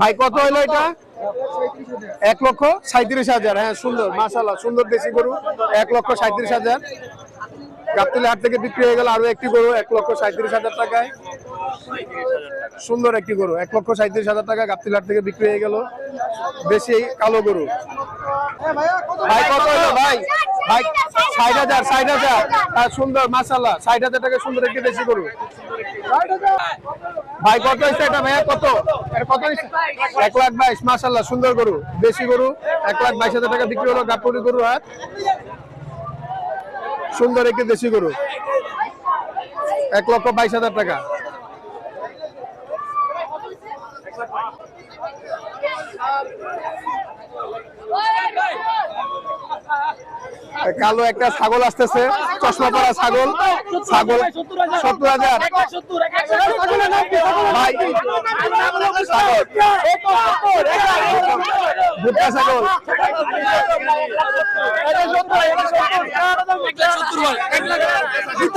ভাই কত হলো এটা? এক লক্ষ সাঁত্রিশ হাজার। হ্যাঁ সুন্দর মাসাল্লাহ সুন্দর দেশি গরু। এক লক্ষ সাঁত্রিশ হাজার। গাবতলি হাট থেকে বিক্রি হয়ে গেল আরও একটি গরু এক লক্ষ সাঁত্রিশ হাজার টাকায়। সুন্দর একটি গরু এক লক্ষ সাঁত্রিশ হাজার টাকা গাবতলি হাট থেকে বিক্রি হয়ে গেল। বেশি কালো গরু। ভাই কত হলো ভাই ভাই ষাট হাজার ষাট হাজার। হ্যাঁ, সুন্দর মাসাল্লাহ ষাট হাজার টাকা সুন্দর একটি দেশি গরু ভাই কত হয়েছে ভাইয়া? কত? কত এক লাখ বাইশ মাসাল্লাহ সুন্দর গরু। দেশি গরু এক লাখ বাইশ হাজার টাকা বিক্রি হলো গাবতলি গরু হাট সুন্দর একটি দেশি গরু। এক লক্ষ বাইশ হাজার টাকা। কালো একটা ছাগল আসতেছে চশমা পরা ছাগল ছাগল সত্তর হাজার। ভাই ছাগল।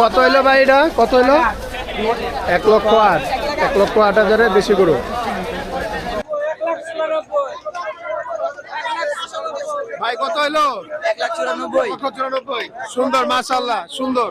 কত হইল ভাই এটা? কত হইল? এক লক্ষ আট। এক লক্ষ আট হাজারের বেশি গরু। ভাই, কত হইল? সুন্দর মাসাল্লাহ সুন্দর।